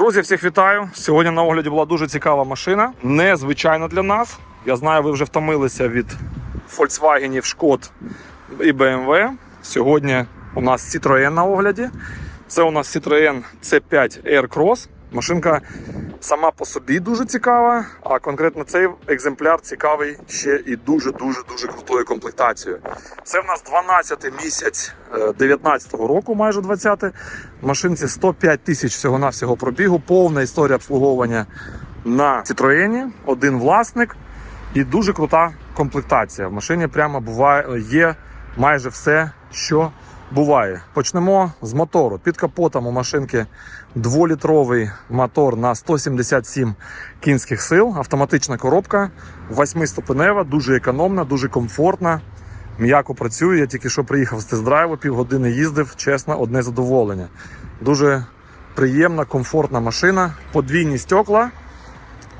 Друзі, всіх вітаю. Сьогодні на огляді була дуже цікава машина. Незвичайна для нас. Я знаю, ви вже втомилися від Volkswagen, Шкод і BMW. Сьогодні у нас Citroën на огляді. Це у нас Citroën C5 Air Cross. Машинка сама по собі дуже цікава, а конкретно цей екземпляр цікавий ще і дуже-дуже дуже крутою комплектацією. Це в нас 12 місяць 19-го року, майже 20 Машинці 105 тисяч всього-навсього пробігу, повна історія обслуговування на Citroën, один власник і дуже крута комплектація. В машині прямо буває є майже все, що буває. Почнемо з мотору. Під капотом у машинки дволітровий мотор на 177 кінських сил, автоматична коробка, восьмиступенева, дуже економна, дуже комфортна. М'яко працює. Я тільки що приїхав з тест-драйву, півгодини їздив. Чесно, одне задоволення. Дуже приємна, комфортна машина. Подвійні стекла.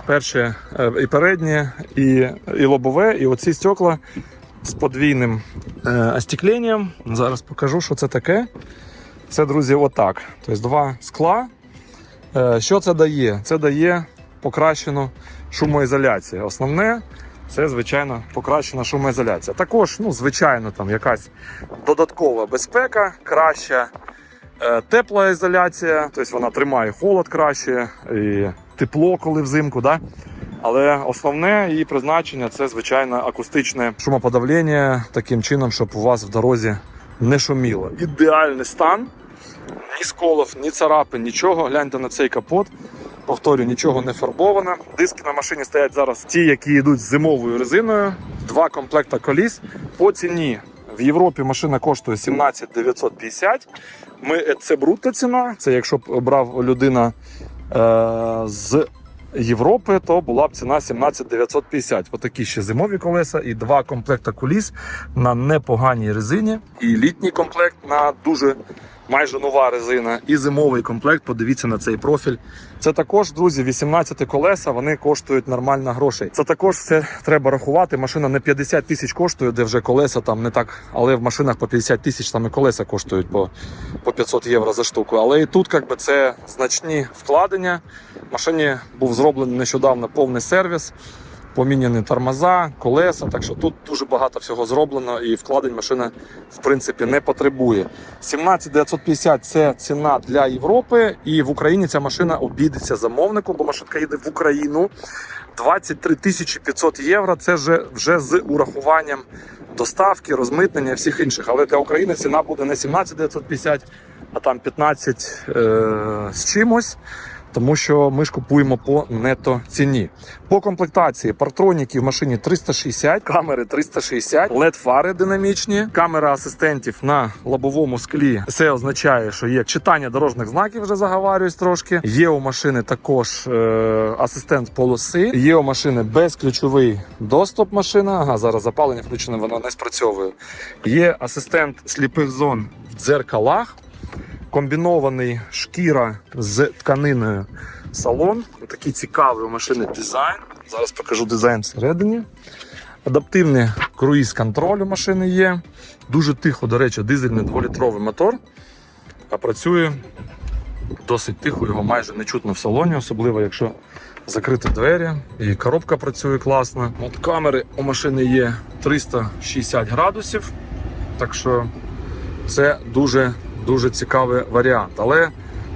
Перше е, і переднє, і, і лобове, і оці стекла з подвійним е, остекленням. Зараз покажу, що це таке. Це, друзі, отак. Тобто два скла. Е, що це дає? Це дає покращену шумоізоляцію. Основне це, звичайно, покращена шумоізоляція. Також, ну, звичайно, там якась додаткова безпека, краща е, тепла ізоляція, тобто вона тримає холод краще і тепло, коли взимку. Да? Але основне її призначення це звичайно акустичне шумоподавлення таким чином, щоб у вас в дорозі не шуміло. Ідеальний стан, ні сколов, ні царапин, нічого. Гляньте на цей капот. Повторю, нічого не фарбовано. Диски на машині стоять зараз ті, які йдуть з зимовою резиною. Два комплекта коліс. По ціні в Європі машина коштує 17 950. Ми, це брутта ціна. Це якщо брав людина е, з Європи, то була б ціна 17 950. Отакі ще зимові колеса і два комплекта куліс на непоганій резині. І літній комплект на дуже майже нова резина. І зимовий комплект. Подивіться на цей профіль. Це також, друзі, 18 колеса. Вони коштують нормально грошей. Це також все треба рахувати. Машина не 50 тисяч коштує, де вже колеса там не так, але в машинах по 50 тисяч там і колеса коштують по, по 500 євро за штуку. Але і тут якби це значні вкладення. Машині був зроблений нещодавно повний сервіс. Поміняні тормоза, колеса, так що тут дуже багато всього зроблено і вкладень машина в принципі не потребує. 17 950 це ціна для Європи, і в Україні ця машина обійдеться замовнику, бо машинка їде в Україну. 23 тисячі 500 євро. Це вже, вже з урахуванням доставки, розмитнення всіх інших. Але для України ціна буде не 17 950, а там 15 е, з чимось тому що ми ж купуємо по нето ціні. По комплектації партроніки в машині 360, камери 360, led фари динамічні, камера асистентів на лобовому склі. Це означає, що є читання дорожніх знаків, вже заговарююсь трошки. Є у машини також е, асистент полоси. Є у машини безключовий доступ. Машина. Ага, зараз запалення включене, воно не спрацьовує. Є асистент сліпих зон в дзеркалах комбінований шкіра з тканиною салон. Такий цікавий у машини дизайн. Зараз покажу дизайн всередині. Адаптивний круїз-контроль у машини є. Дуже тихо, до речі, дизельний 2-літровий мотор. А працює досить тихо, його майже не чутно в салоні, особливо якщо закрити двері. І коробка працює класно. От камери у машини є 360 градусів. Так що це дуже дуже цікавий варіант. Але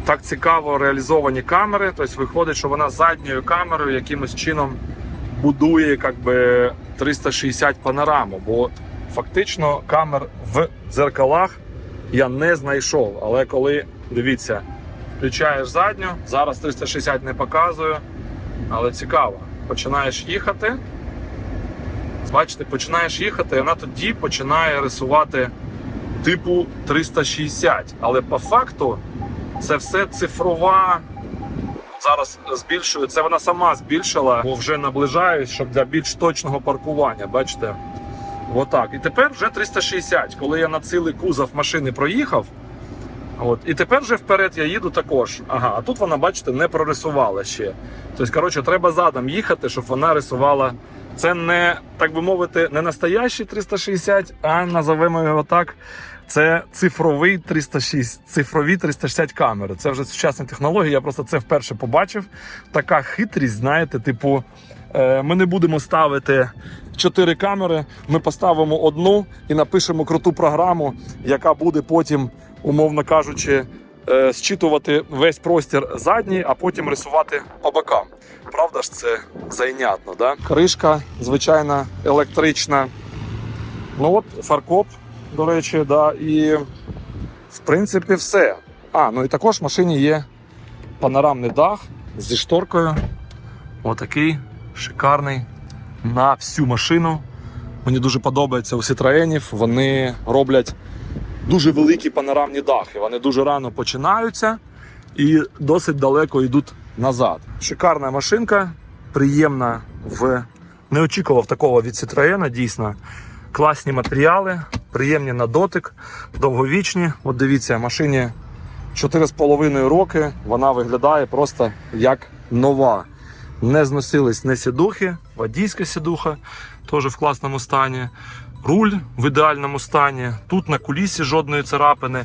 так цікаво реалізовані камери. Тобто виходить, що вона задньою камерою якимось чином будує як би, 360 панораму. Бо фактично камер в дзеркалах я не знайшов. Але коли дивіться, включаєш задню, зараз 360 не показую, але цікаво. Починаєш їхати. Бачите, починаєш їхати, і вона тоді починає рисувати типу 360. Але по факту це все цифрова. Зараз збільшую. Це вона сама збільшила, бо вже наближаюсь, щоб для більш точного паркування. Бачите? Отак. І тепер вже 360. Коли я на цілий кузов машини проїхав. От. І тепер вже вперед я їду також. Ага, а тут вона, бачите, не прорисувала ще. Тобто, коротше, треба задом їхати, щоб вона рисувала. Це не, так би мовити, не настоящий 360, а називаємо його так. Це цифровий 306, цифрові 360 камери. Це вже сучасні технології. Я просто це вперше побачив. Така хитрість, знаєте, типу, е, ми не будемо ставити чотири камери, ми поставимо одну і напишемо круту програму, яка буде потім, умовно кажучи, зчитувати весь простір задній, а потім рисувати по бокам. Правда ж, це зайнятно, да? Кришка, звичайна, електрична. Ну от фаркоп, до речі, да, і в принципі все. А, ну і також в машині є панорамний дах зі шторкою. Отакий шикарний на всю машину. Мені дуже подобається у Citroenів. Вони роблять дуже великі панорамні дахи. Вони дуже рано починаються і досить далеко йдуть назад. Шикарна машинка, приємна в. Не очікував такого від Citroen, дійсно. Класні матеріали, приємні на дотик, довговічні. От дивіться, машині 4,5 роки. Вона виглядає просто як нова. Не зносились не сідухи, водійська сідуха теж в класному стані. Руль в ідеальному стані. Тут на кулісі жодної царапини,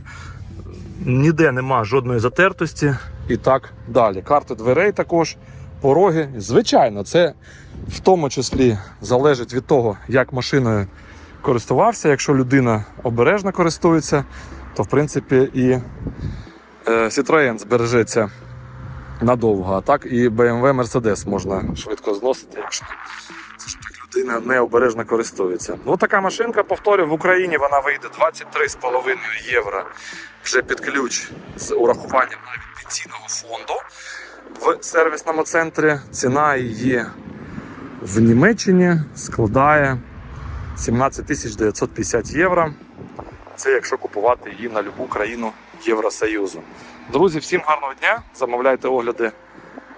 ніде нема жодної затертості і так далі. Карти дверей також, пороги. Звичайно, це в тому числі залежить від того, як машиною користувався. Якщо людина обережно користується, то в принципі і е, Citroën збережеться надовго. А так і BMW Mercedes можна швидко зносити, якщо людина необережно користується. Ну така машинка, повторю, в Україні вона вийде 23,5 євро вже під ключ з урахуванням навіть пенсійного фонду в сервісному центрі. Ціна її в Німеччині складає 17 950 євро. Це якщо купувати її на будь-яку країну Євросоюзу. Друзі, всім гарного дня! Замовляйте огляди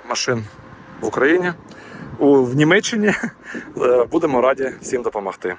машин в Україні, в Німеччині. Е, Будемо раді всім допомогти.